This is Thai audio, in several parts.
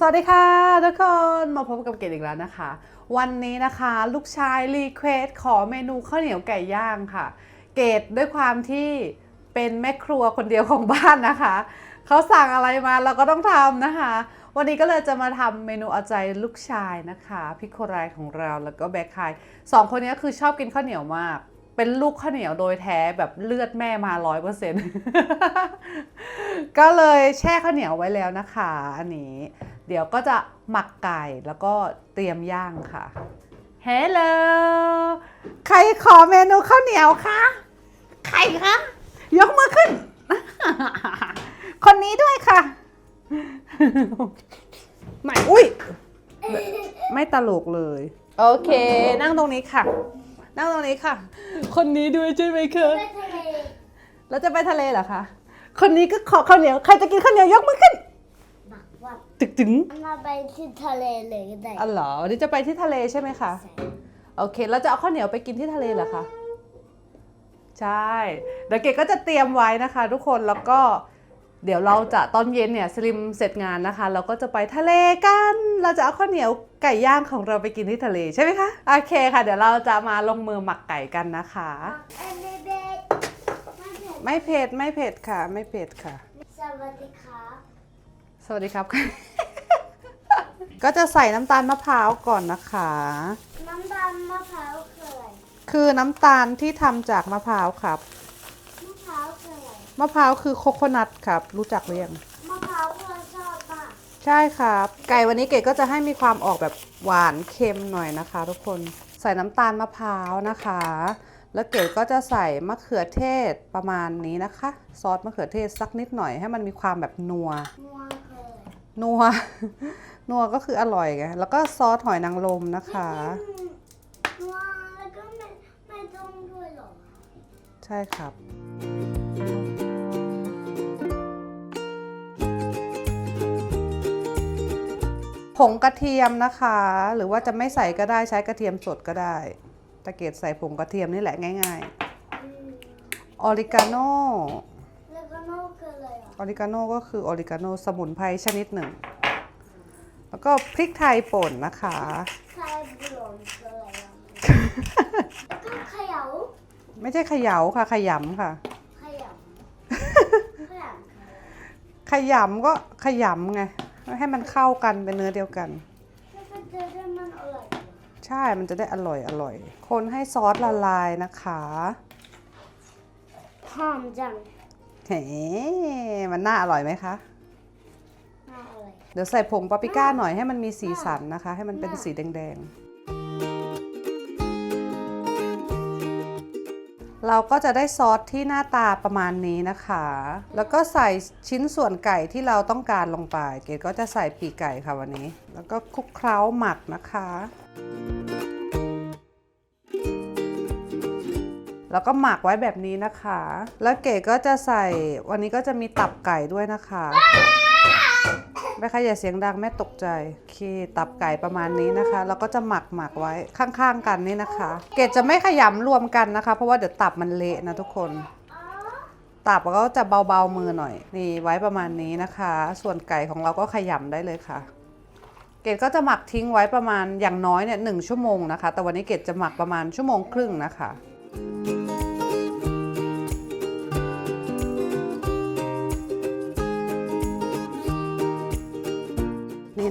สวัสดีค่ะทุกคนมาพบกับเกดอีกแล้วนะคะ วันนี้นะคะลูกชายรีเควสขอเมนูข้าวเหนียวไก่ย่างค่ะ เกดด้วยความที่เป็นแม่ครัวคนเดียวของบ้านนะคะเขาสั่งอะไรมาเราก็ต้องทำนะคะ วันนี้ก็เลยจะมาทำเมนูเอาใจลูกชายนะคะพี่โครายของเราแล้วก็แบคไคายสองคนนี้คือชอบกินข้าวเหนียวมาก เป็นลูกข้าวเหนียวโดยแท้แบบเลือดแม่มาร้อยเปอร์เซ็นต์ก็เลยแช่ข้าวเหนียวไว้แล้วนะคะ อันนี้ เดี๋ยวก็จะหมักไก่แล้วก็เตรียมย่างค่ะเฮลโลใครขอเมนูข้าวเหนียวคะใครคะยกมือขึ้น คนนี้ด้วยค่ะไม่อุ้ยไม่ตลกเลย โอเค นั่งตรงนี้ค่ะ นั่งตรงนี้ค่ะ คนนี้ด้วยใช่ไหมคะไปทะเลแล้วจะไปทะเลเหรอคะ คนนี้ก็ขอข้าวเหนียว ใครจะกินข้าวเหนียวยกมือขึ้นบักวัดตึกถึงมาไปที่ทะเลเลยก็ได้อ๋อเหรอวันนี้จะไปที่ทะเลใช่ไหมคะ โอเค แล้วจะเอาข้าวเหนียวไปกินที่ทะเลเหรอคะ ใช่ เดี๋ยวเกดก็จะเตรียมไว้นะคะ ทุกคน แล้วก็ เดี๋ยวเราจะตอนเย็นเนี่ยสลิมเสร็จงานนะคะ เราก็จะไปทะเลกัน เราจะเอาข้าวเหนียวไก่ย่างของเราไปกินที่ทะเลใช่ไหมคะโอเคค่ะ เดี๋ยวเราจะมาลงมือหมักไก่กันนะคะเอ็นเด็กๆไม่เผ็ดไม่เผ็ดไม่เผ็ดค่ะ ไม่เผ็ดค่ะ สวัสดีครับ สวัสดีครับ ก็จะใส่น้ำตาลมะพร้าวก่อนนะคะ น้ำตาลมะพร้าวคืออะไรคือน้ำตาลที่ทำจากมะพร้าวครับ มะพร้าวคืออะไร มะพร้าวคือโคโคนัทครับ รู้จักหรือยังมะพร้าวที่เราชอบป่ะใช่ครับ ไก่วันนี้เกดก็จะให้มีความออกแบบหวานเค็มหน่อยนะคะ ทุกคนใส่น้ำตาลมะพร้าวนะคะ แล้วเกดก็จะใส่มะเขือเทศประมาณนี้นะคะ ซอสมะเขือเทศสักนิดหน่อยให้มันมีความแบบนัว นัวคืออะไรนัว นัวก็คืออร่อยไง แล้วก็ซอสหอยนางรมนะคะอืมนัวแล้วก็ไม่ไม่ต้องด้วยเหรอ ใช่ครับ ผงกระเทียมนะคะ หรือว่าจะไม่ใส่ก็ได้ใช้กระเทียมสดก็ได้ตะเกียบใส่ผงกระเทียมนี่แหละง่ายอืมๆออริกาโนแล้วก็โนคืออะไรอะออริกาโนก็คือออริกาโนสมุนไพรชนิดหนึ่ง แล้วก็พริกไทยป่นนะคะใครบลอนคืออะไรอะแล้วก็เขย่าไม่ใช่เขยาค่ะ ขยำค่ะเขย่าเขย่าคืออะไรขยำก็ขยำไง ให้มันเข้ากันเป็นเนื้อเดียวกันแล้วก็จะได้มันอร่อยกว่าใช่ มันจะได้อร่อยอร่อย คนให้ซอสละลายนะคะหอมจังเฮ้มันน่าอร่อยไหมคะน่าอร่อยเดี๋ยวใส่ผงปาปริก้าหน่อยให้มันมีสีสันนะคะ ให้มันเป็นสีแดงๆ เราก็จะได้ซอสที่หน้าตาประมาณนี้นะคะ แล้วก็ใส่ชิ้นส่วนไก่ที่เราต้องการลงไป เกดก็จะใส่ปีกไก่ค่ะวันนี้ แล้วก็คลุกเคล้าหมักนะคะ แล้วก็หมักไว้แบบนี้นะคะ แล้วเก๋ก็จะใส่วันนี้ก็จะมีตับไก่ด้วยนะคะ แม่ค่ะอย่าเสียงดังแม่ตกใจโอเคตับไก่ประมาณนี้นะคะ แล้วก็จะหมักหมักไว้ข้างๆกันนี่นะคะ เกดจะไม่ขยำรวมกันนะคะ เพราะว่าเดี๋ยวตับมันเละนะทุกคน ตับก็จะเบาๆมือหน่อย นี่ไว้ประมาณนี้นะคะ ส่วนไก่ของเราก็ขยำได้เลยค่ะเกดก็จะหมักทิ้งไว้ประมาณอย่างน้อยเนี่ยหนึ่งชั่วโมงนะคะ แต่วันนี้เกดจะหมักประมาณชั่วโมงครึ่งนะคะ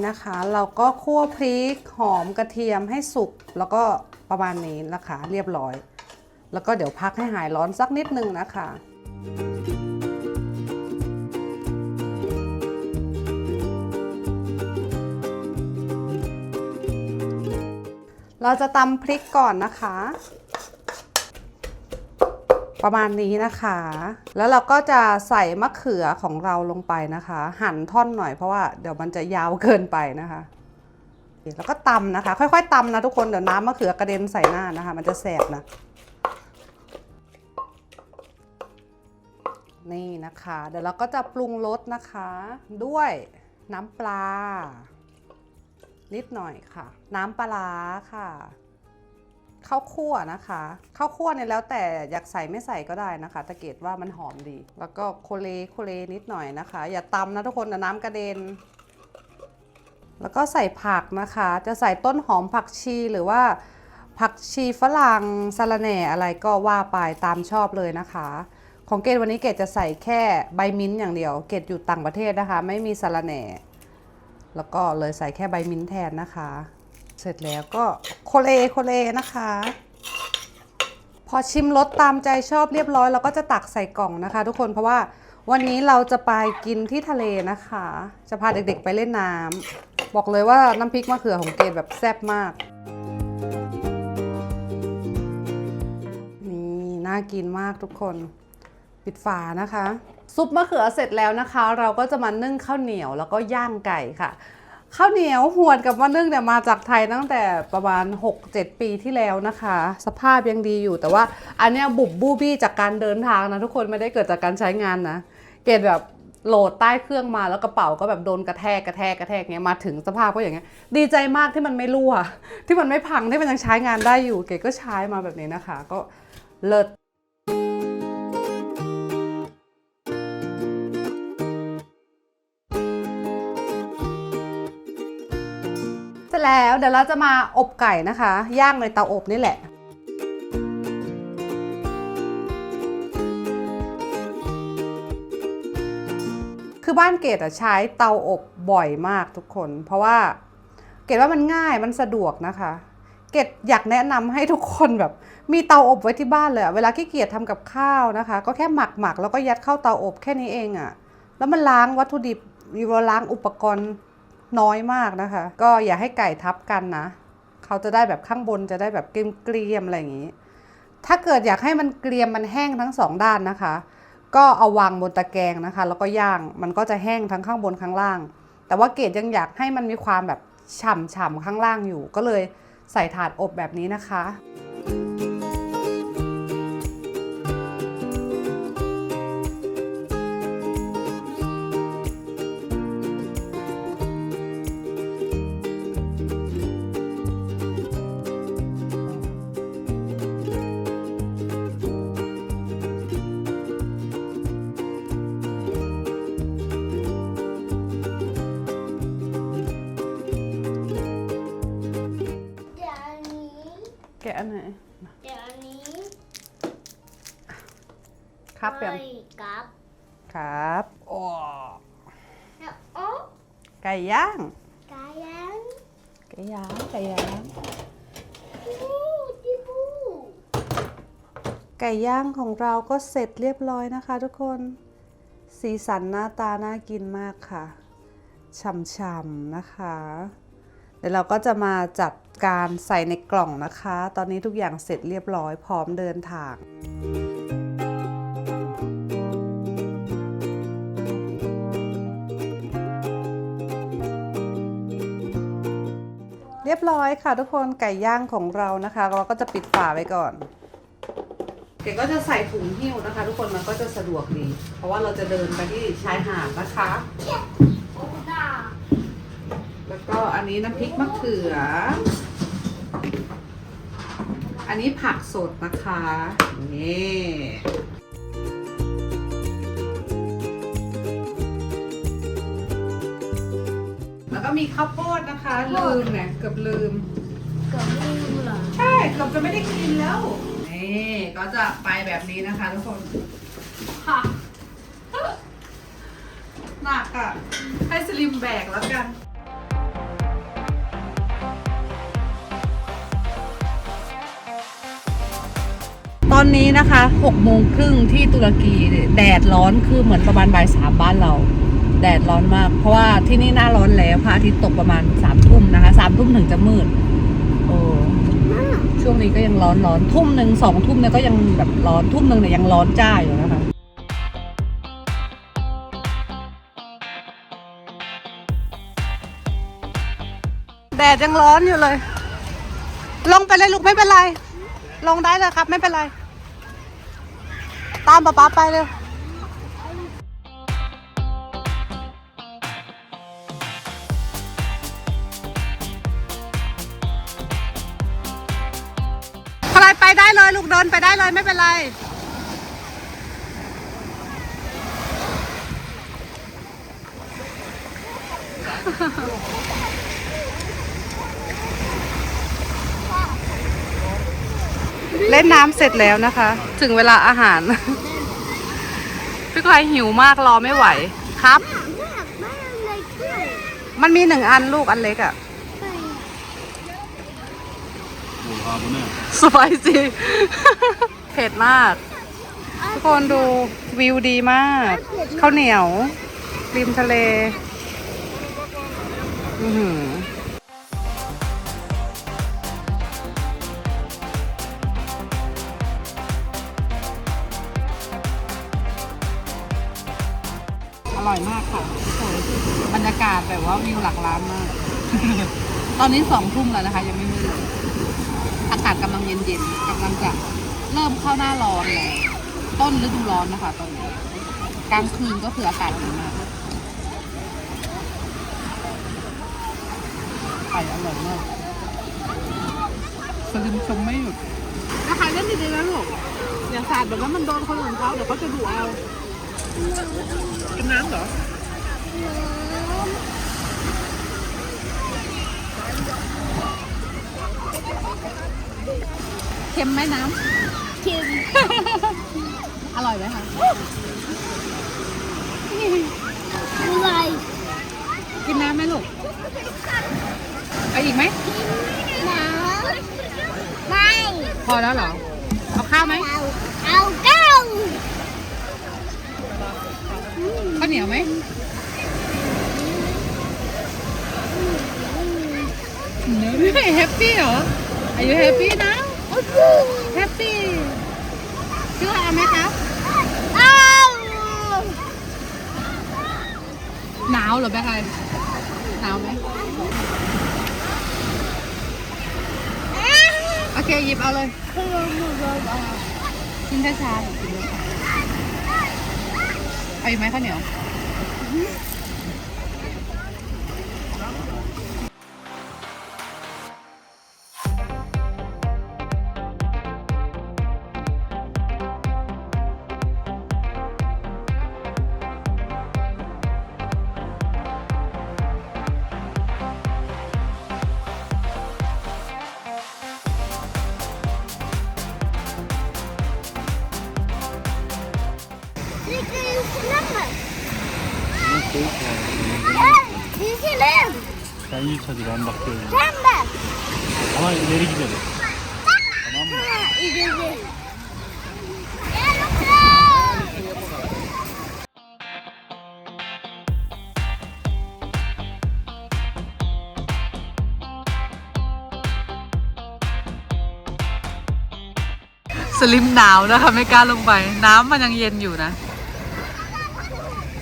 นะคะ เราก็คั่วพริกหอมกระเทียมให้สุกแล้วก็ประมาณนี้นะคะเรียบร้อย แล้วก็เดี๋ยวพักให้หายร้อนสักนิดนึงนะคะเราจะตำพริกก่อนนะคะ ประมาณนี้นะคะ แล้วเราก็จะใส่มะเขือของเราลงไปนะคะ หั่นท่อนหน่อยเพราะว่าเดี๋ยวมันจะยาวเกินไปนะคะ แล้วก็ตำนะคะ ค่อยๆตำนะทุกคนเดี๋ยวน้ำมะเขือกระเด็นใส่หน้านะคะ มันจะแสบนะนี่นะคะ เดี๋ยวเราก็จะปรุงรสนะคะ ด้วยน้ำปลา นิดหน่อยค่ะ น้ำปลาร้าค่ะ ข้าวคั่วนะคะข้าวคั่วเนี่ยแล้วแต่อยากใส่ไม่ใส่ก็ได้นะคะ ตะเกตว่ามันหอมดี แล้วก็โคเลโคเลนิดหน่อยนะคะ อย่าตำนะทุกคนนะน้ำกระเด็น แล้วก็ใส่ผักนะคะ จะใส่ต้นหอมผักชีหรือว่า ผักชีฝรั่งสะระแหน่อะไรก็ว่าไปตามชอบเลยนะคะของเกดวันนี้เกดจะใส่แค่ใบมิ้นท์อย่างเดียว เกดอยู่ต่างประเทศนะคะ ไม่มีสะระแหน่ แล้วก็เลยใส่แค่ใบมิ้นท์แทนนะคะ เสร็จแล้วก็โคเลโคเลนะคะ พอชิมรสตามใจชอบเรียบร้อยเราก็จะตักใส่กล่องนะคะ ทุกคนเพราะว่าวันนี้เราจะไปกินที่ทะเลนะคะ จะพาเด็กๆไปเล่นน้ำบอกเลยว่าน้ำพริกมะเขือของเกดแบบแซ่บมาก นี่น่ากินมากทุกคนปิดฝานะคะ ซุปมะเขือเสร็จแล้วนะคะ เราก็จะมานึ่งข้าวเหนียวแล้วก็ย่างไก่ค่ะ ข้าวเหนียวหวนกับมะนึ่งเนี่ยมาจากไทยตั้งแต่ประมาณ 6-7 ปีที่แล้วนะคะ สภาพยังดีอยู่แต่ว่าอันเนี้ยบุบบูบี้จากการเดินทางนะทุกคนไม่ได้เกิดจากการใช้งานนะ เกดแบบโหลดใต้เครื่องมาแล้วกระเป๋าก็แบบโดนกระแทกกระแทกกระแทกเงี้ยมาถึงสภาพก็อย่างเงี้ยดีใจมากที่มันไม่รั่ว ที่มันไม่พังที่มันยังใช้งานได้อยู่ เกดก็ใช้มาแบบนี้นะคะ ก็เลิศ แล้วเดี๋ยวเราจะมาอบไก่นะคะ ย่างในเตาอบนี่แหละคือบ้านเกดอะใช้เตาอบบ่อยมากทุกคน เพราะว่าเกดว่ามันง่ายมันสะดวกนะคะ เกดอยากแนะนำให้ทุกคนแบบ มีเตาอบไว้ที่บ้านเลยเวลาขี้เกียจทำกับข้าวนะคะ ก็แค่หมักหมักแล้วก็ยัดเข้าเตาอบแค่นี้เองอะแล้วมันล้างวัตถุดิบมีเวลาล้างอุปกรณ์ น้อยมากนะคะ ก็อย่าให้ไก่ทับกันนะ เขาจะได้แบบข้างบนจะได้แบบเกรียมๆอะไรอย่างนี้ ถ้าเกิดอยากให้มันเกรียมมันแห้งทั้งสองด้านนะคะ ก็เอาวางบนตะแกรงนะคะ แล้วก็ย่างมันก็จะแห้งทั้งข้างบนข้างล่าง แต่ว่าเกดยังอยากให้มันมีความแบบฉ่ำๆข้างล่างอยู่ ก็เลยใส่ถาดอบแบบนี้นะคะ อันไหนเดี๋ยวอันนี้ครับเปียมไม่กับครับโอ้แล้วโอ้ไก่ย่าง กายันไก่ย่างไก่ย่างบูจิบูไก่ย่างของเราก็เสร็จเรียบร้อยนะคะทุกคนสีสันหน้าตาน่ากินมากค่ะฉ่ำๆนะคะเดี๋ยวเราก็จะมาจัดการใส่ในกล่องนะคะ ตอนนี้ทุกอย่างเสร็จเรียบร้อยพร้อมเดินทางเรียบร้อยค่ะทุกคนไก่ย่างของเรานะคะ เราก็จะปิดฝาไว้ก่อนเก๋ก็จะใส่ถุงหิ้วนะคะ ทุกคนมันก็จะสะดวกดี เพราะว่าเราจะเดินไปที่ชายหาดนะคะ โอ้ดา แล้วก็อั นนี้น้ำพริกมะเขือ อันนี้ผักสดนะคะ นี่แล้วก็มีข้าวโพดนะคะ ลืมเนี่ยเกือบลืมเกือบไม่รู้เหรอใช่เกือบจะไม่ได้กินแล้ว นี่ก็จะไปแบบนี้นะคะทุกคนค่ะหนักอะ ให้สลิมแบกแล้วกัน อนนี้นะคะ6โมงครึ่งที่ตุรกีแดดร้อนคือเหมือนประมาณบ่ายสามบ้านเรา แดดร้อนมาก เพราะว่าที่นี่หน้าร้อนแล้วพระอาทิตย์ตกประมาณสามทุ่มนะคะสามทุ่มถึงจะมืดโอ้ช่วงนี้ก็ยังร้อนร้อนทุ่มหนึ่งสองทุ่มเนี่ยก็ยังแบบร้อนทุ่มหนึ่งเนี่ยยังร้อนจ้าอยู่นะคะแดดยังร้อนอยู่เลย ลงไปเลยลูกไม่เป็นไร ลงได้เลยครับ ไม่เป็นไร ตามป๊าป๊าไปเลยใครไปได้เลยลูกเดินไปได้เลยไม่เป็นไร เล่นน้ำเสร็จแล้วนะคะ ถึงเวลาอาหาร พี่กายหิวมากรอไม่ไหวครับ มันมีหนึ่งอันลูกอันเล็กอะไป Oha bu ne? สไปซีเผ็ดมาก ทุกคนดูวิวดีมากข้าวเหนียว ริมทะเล อือหือากาศแบบว่าวิวหลักล้านมาก ตอนนี้สองทุ่มแล้วนะคะ ยังไม่มืดเลยอากาศกำลังเย็นๆกำลังจะเริ่มเข้าหน้าร้อนแล้วต้นฤดูร้อนนะคะ ตอนนี้กลางคืนก็คืออากาศดีมากไข่อร่อยมากสลิมชมไม่หยุดถ้าใครเล่นดีๆนะลูกอย่าสาดแบบนั้นมันโดนคนอื่นเขาเดี๋ยวเขาจะดุเอากินน้ำเหรอ เค็มไหมน้ำชิมอร่อยไหมคะอะไรกินน้ำไหมลูกเอาอีกไหมหนาวไม่พอแล้วเหรอ เอาข้าวไหม เอาเอาเก้าข้าวเหนียวไหม เนื้อไม่แฮปปี้เหรออายุแฮปปี้นะแฮปปี้ชื่ออะไรไหมคะเอาหนาวเหรอแม่ใครหนาวไหมโอเคหยิบเอาเลยกินช้าๆหนูกินช้าๆเอาอีกไหมข้าวเหนียว Sen git hadi ben bakıyorum. แค่แบบ Ama ileri gidelim. Tamam mı? อีกทีเย้ลูกเสือสลิมหนาวนะคะไม่กล้าลงไป น้ำมันยังเย็นอยู่นะ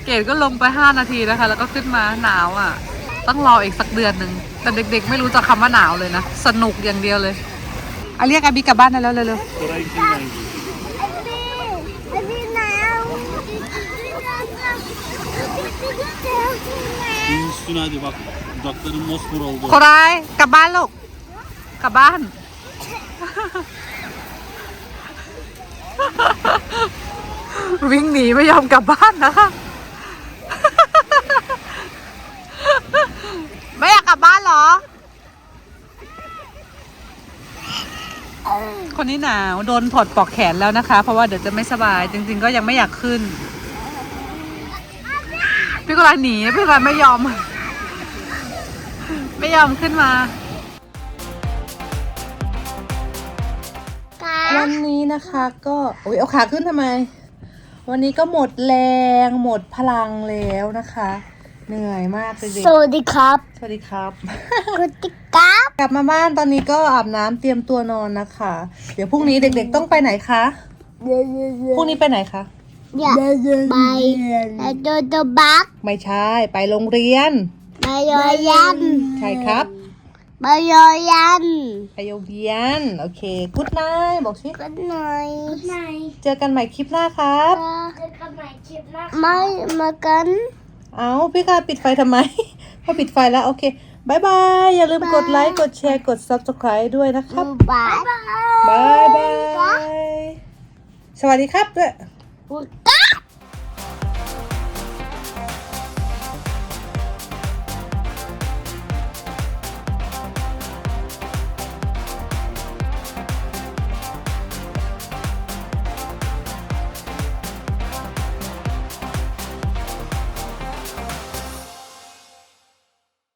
เกดก็ลงไป 5 นาทีนะคะ แล้วก็ขึ้นมาหนาวอะ ต้องรออีกสักเดือนหนึ่งแต่เด็กๆ ไม่รู้จักคำว่าหนาวเลยนะ สนุกอย่างเดียวเลยเอาเรียกอาบีกลับบ้านได้แล้วเร็ว Orayı kimden gidiyor? ไอ้พี่ไอ้พี่หนาวไอ้พี่หนาวไอ้พี่หนาว Bin üstüne hadi bak. Dudakların mosmor ๆ oldu. โครายกลับบ้านลูก กลับบ้าน วิ่งหนีไม่ยอมกลับบ้านนะคะ ไม่อยากกลั บบ้านเหรอ คนนี้หนาวโดนถอดปลอกแขนแล้วนะคะ เพราะว่าเดี๋ยวจะไม่สบาย จริง ๆ ก็ยังไม่อยากขึ้น พี่กรานหนีพี่กรานไม่ยอม ไม่ยอมขึ้นมาวันนี้นะคะก็โอ้ยเอาขาขึ้นทำไม วันนี้ก็หมดแรงหมดพลังแล้วนะคะ เหนื่อยมากเลยเด็กสวัสดีครับ สวัสดีครับสวัสดีครับ กลับมาบ้านตอนนี้ก็อาบน้ำเตรียมตัวนอนนะคะ เดี๋ยวพรุ่งนี้เด็กๆต้องไปไหนคะเย้เย้เย้พรุ่งนี้ไปไหนคะอย่าไปไปโดโดบักไม่ใช่ ไปโรงเรียน ไปยอยันใช่ครับ ไปยอยันไปโรงเรียน โอเคกุ๊ดไนบอกสิกันหน่อยกันหน่อยเจอกันใหม่คลิปหน้าครับ เจอกันใหม่คลิปหน้าไม่มากัน เอาพี่กาปิดไฟทำไม พอปิดไฟแล้วโอเคบายบาย อย่าลืมกดไลค์ กดแชร์ กด subscribe ด้วยนะครับ บายบาย บายสวัสดีครับด้วยก้า